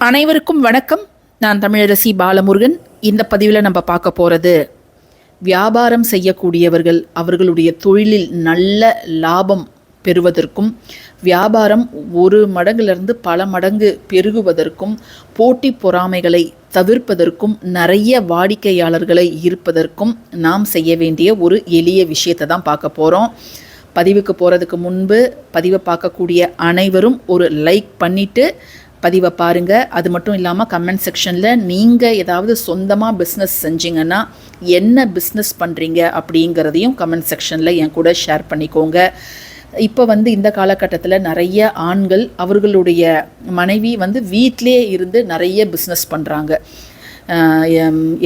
அனைவருக்கும் வணக்கம். நான் தமிழரசி பாலமுருகன். இந்த பதிவில் நம்ம பார்க்க போகிறது வியாபாரம் செய்யக்கூடியவர்கள் அவர்களுடைய தொழிலில் நல்ல லாபம் பெறுவதற்கும் வியாபாரம் ஒரு மடங்கிலிருந்து பல மடங்கு பெருகுவதற்கும் போட்டி பொறாமைகளை தவிர்ப்பதற்கும் நிறைய வாடிக்கையாளர்களை இருப்பதற்கும் நாம் செய்ய வேண்டிய ஒரு எளிய விஷயத்தை தான் பார்க்க போகிறோம் பதிவுக்கு போகிறதுக்கு முன்பு பதிவை பார்க்கக்கூடிய அனைவரும் ஒரு லைக் பண்ணிவிட்டு பதிவை பாருங்கள் அது மட்டும் இல்லாமல் கமெண்ட் செக்ஷனில் நீங்கள் ஏதாவது சொந்தமாக பிஸ்னஸ் செஞ்சீங்கன்னா என்ன பிஸ்னஸ் பண்ணுறீங்க அப்படிங்கிறதையும் கமெண்ட் செக்ஷனில் என் கூட ஷேர் பண்ணிக்கோங்க. இப்போ வந்து இந்த காலகட்டத்தில் நிறைய ஆண்கள் அவர்களுடைய மனைவி வந்து வீட்டிலே இருந்து நிறைய பிஸ்னஸ் பண்ணுறாங்க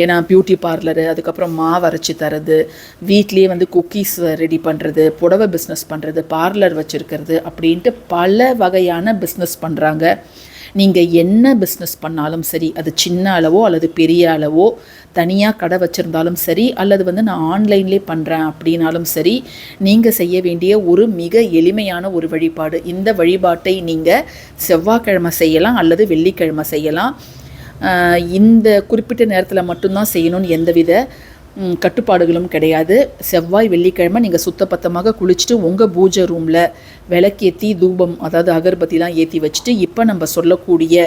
ஏன்னா பியூட்டி பார்லரு அதுக்கப்புறம் மாவு அரைச்சி தரது வீட்லேயே வந்து குக்கீஸ் ரெடி பண்ணுறது புடவை பிஸ்னஸ் பண்ணுறது பார்லர் வச்சுருக்கிறது அப்படின்ட்டு பல வகையான பிஸ்னஸ் பண்ணுறாங்க நீங்கள் என்ன பிஸ்னஸ் பண்ணாலும் சரி அது சின்ன அளவோ அல்லது பெரிய அளவோ தனியாக கடை வச்சுருந்தாலும் சரி அல்லது வந்து நான் ஆன்லைன்லேயே பண்ணுறேன் அப்படின்னாலும் சரி நீங்கள் செய்ய வேண்டிய ஒரு மிக எளிமையான ஒரு வழிபாடு. இந்த வழிபாட்டை நீங்கள் செவ்வாய்க்கிழமை செய்யலாம் அல்லது வெள்ளிக்கிழமை செய்யலாம். இந்த குறிப்பிட்ட நேரத்தில் மட்டும்தான் செய்யணும்னு எந்தவித கட்டுப்பாடுகளும் கிடையாது. செவ்வாய் வெள்ளிக்கிழமை நீங்கள் சுத்தப்பத்தமாக குளிச்சுட்டு உங்கள் பூஜை ரூமில் விளக்கேற்றி தூபம் அதாவது அகர்பத்திலாம் ஏற்றி வச்சுட்டு இப்போ நம்ம சொல்லக்கூடிய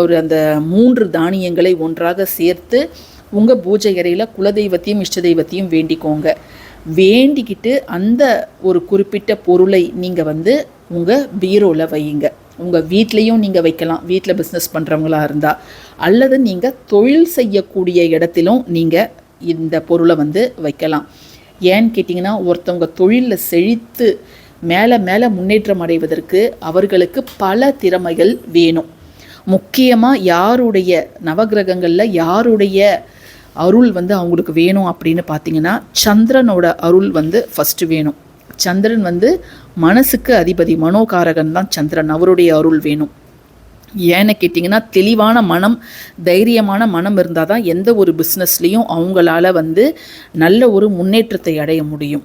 ஒரு அந்த மூன்று தானியங்களை ஒன்றாக சேர்த்து உங்கள் பூஜை அறையில் குலதெய்வத்தையும் இஷ்ட தெய்வத்தையும் வேண்டிக்கோங்க. வேண்டிக்கிட்டு அந்த ஒரு குறிப்பிட்ட பொருளை நீங்கள் வந்து உங்கள் பீரோவில் வையுங்க. உங்கள் வீட்லேயும் நீங்கள் வைக்கலாம். வீட்டில் பிஸ்னஸ் பண்ணுறவங்களா இருந்தால் அல்லது நீங்கள் தொழில் செய்யக்கூடிய இடத்திலும் நீங்கள் இந்த பொருளை வந்து வைக்கலாம். ஏன்னு கேட்டிங்கன்னா ஒருத்தவங்க தொழிலில் செழித்து மேலே மேலே முன்னேற்றம் அடைவதற்கு அவர்களுக்கு பல திறமைகள் வேணும். முக்கியமாக யாருடைய நவகிரகங்களில் யாருடைய அருள் வந்து அவங்களுக்கு வேணும் அப்படின்னு பார்த்தீங்கன்னா சந்திரனோட அருள் வந்து ஃபஸ்ட்டு வேணும். சந்திரன் வந்து மனசுக்கு அதிபதி மனோகாரகன் தான் சந்திரன். அவருடைய அருள் வேணும். ஏன்னு கேட்டிங்கன்னா தெளிவான மனம் தைரியமான மனம் இருந்தால் தான் எந்த ஒரு பிஸ்னஸ்லேயும் அவங்களால வந்து நல்ல ஒரு முன்னேற்றத்தை அடைய முடியும்.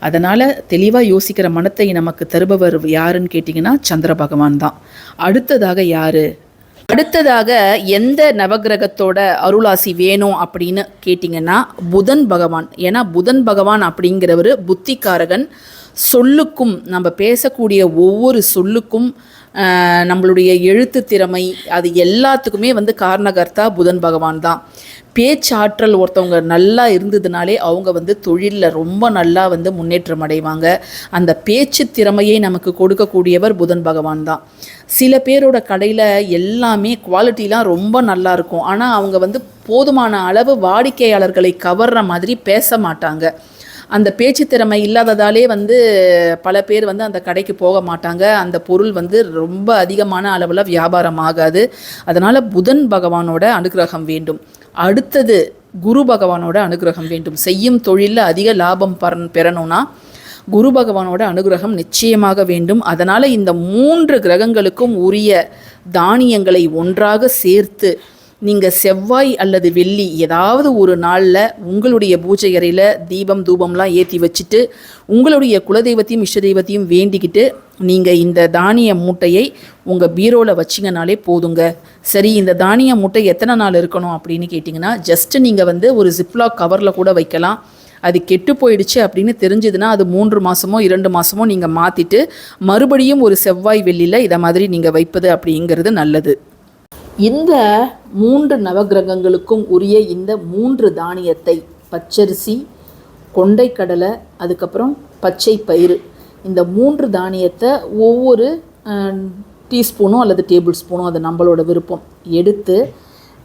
அதனால் தெளிவாக யோசிக்கிற மனத்தை நமக்கு தருபவர் யாருன்னு கேட்டிங்கன்னா சந்திர பகவான் தான். அடுத்ததாக யார்? அடுத்ததாக எந்த நவகிரகத்தோட அருளாசி வேணும் அப்படின்னு கேட்டிங்கன்னா புதன் பகவான். ஏன்னா புதன் பகவான் அப்படிங்கிறவர் புத்திக்காரகன். சொல்லுக்கும் நம்ம பேசக்கூடிய ஒவ்வொரு சொல்லுக்கும் நம்மளுடைய எழுத்து திறமை அது எல்லாத்துக்குமே வந்து காரணகர்த்தா புதன் பகவான் தான். பேச்சாற்றல் ஒருத்தவங்க நல்லா இருந்ததுனாலே அவங்க வந்து தொழிலில் ரொம்ப நல்லா வந்து முன்னேற்றம் அடைவாங்க. அந்த பேச்சு திறமையை நமக்கு கொடுக்கக்கூடியவர் புதன் பகவான் தான். சில பேரோட கடையில் எல்லாமே குவாலிட்டிலாம் ரொம்ப நல்லா இருக்கும். ஆனால் அவங்க வந்து போதுமான அளவு வாடிக்கையாளர்களை கவர்ற மாதிரி பேச மாட்டாங்க. அந்த பேச்சு திறமை இல்லாததாலே வந்து பல பேர் வந்து அந்த கடைக்கு போக மாட்டாங்க. அந்த பொருள் வந்து ரொம்ப அதிகமான அளவில் வியாபாரம் ஆகாது. அதனால் புதன் பகவானோட அனுகிரகம் வேண்டும். அடுத்தது குரு பகவானோட அனுகிரகம் வேண்டும். செய்யும் தொழிலில் அதிக லாபம் பெறணும்னா குரு பகவானோட அனுகிரகம் நிச்சயமாக வேண்டும். அதனால் இந்த மூன்று கிரகங்களுக்கும் உரிய தானியங்களை ஒன்றாக சேர்த்து நீங்கள் செவ்வாய் அல்லது வெள்ளி ஏதாவது ஒரு நாளில் உங்களுடைய பூஜை அறையில் தீபம் தூபம்லாம் ஏற்றி வச்சுட்டு உங்களுடைய குலதெய்வத்தையும் இஷ்ட தெய்வத்தையும் வேண்டிக்கிட்டு நீங்கள் இந்த தானிய மூட்டையை உங்கள் பீரோவில் வச்சிங்கனாலே போதுங்க. சரி இந்த தானிய மூட்டை எத்தனை நாள் இருக்கணும் அப்படின்னு கேட்டிங்கன்னா ஜஸ்ட்டு நீங்கள் வந்து ஒரு ஜிப்லாக் கவரில் கூட வைக்கலாம். அது கெட்டு போயிடுச்சு அப்படின்னு தெரிஞ்சதுன்னா அது மூன்று மாதமோ இரண்டு மாதமோ நீங்கள் மாற்றிட்டு மறுபடியும் ஒரு செவ்வாய் வெள்ளியில் இதை மாதிரி நீங்கள் வைப்பது அப்படிங்கிறது நல்லது. இந்த மூன்று நவகிரகங்களுக்கும் உரிய இந்த மூன்று தானியத்தை பச்சரிசி கொண்டைக்கடலை அதுக்கப்புறம் பச்சை பயிறு. இந்த மூன்று தானியத்தை ஒவ்வொரு டீஸ்பூனோ அல்லது டேபிள் ஸ்பூனோ அது நம்மளோட விருப்பம். எடுத்து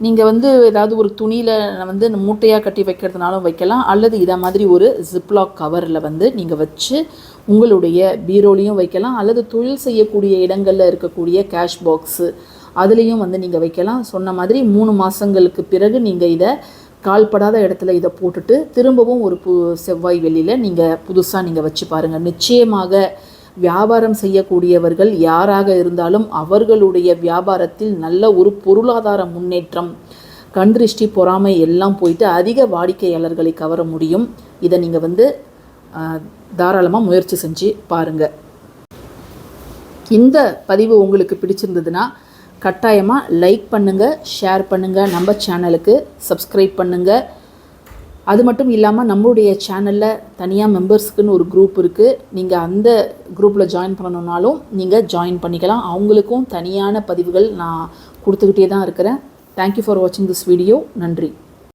நீங்கள் வந்து ஏதாவது ஒரு துணியில் வந்து மூட்டையாக கட்டி வைக்கிறதுனாலும் வைக்கலாம். அல்லது இதை மாதிரி ஒரு ஜிப்லாக் கவரில் வந்து நீங்கள் வச்சு உங்களுடைய பீரோலையும் வைக்கலாம். அல்லது தொழில் செய்யக்கூடிய இடங்களில் இருக்கக்கூடிய கேஷ் பாக்ஸு அதுலேயும் வந்து நீங்கள் வைக்கலாம். சொன்ன மாதிரி மூணு மாதங்களுக்கு பிறகு நீங்கள் இதை கால்படாத இடத்துல இதை போட்டுட்டு திரும்பவும் ஒரு பு செவ்வாய் வெளியில் நீங்கள் புதுசாக நீங்கள் வச்சு பாருங்கள் நிச்சயமாக வியாபாரம் செய்யக்கூடியவர்கள் யாராக இருந்தாலும் அவர்களுடைய வியாபாரத்தில் நல்ல ஒரு பொருளாதார முன்னேற்றம் கண் திருஷ்டி பொறாமை எல்லாம் போயிட்டு அதிக வாடிக்கையாளர்களை கவர முடியும். இதை நீங்கள் வந்து தாராளமாக முயற்சி செஞ்சு பாருங்கள் இந்த பதிவு உங்களுக்கு பிடிச்சிருந்ததுன்னா கட்டாயமாக லைக் பண்ணுங்கள் ஷேர் பண்ணுங்கள் நம்ம சேனலுக்கு சப்ஸ்கிரைப் பண்ணுங்கள் அது மட்டும் இல்லாமல் நம்மளுடைய சேனலில் தனியாக மெம்பர்ஸ்க்குன்னு ஒரு குரூப் இருக்குது நீங்கள் அந்த குரூப்பில் ஜாயின் பண்ணணுன்னாலும் நீங்கள் ஜாயின் பண்ணிக்கலாம். அவங்களுக்கும் தனியான பதிவுகள் நான் கொடுத்துக்கிட்டே தான் இருக்கிறேன். தேங்க்யூ ஃபார் வாட்சிங் திஸ் வீடியோ நன்றி.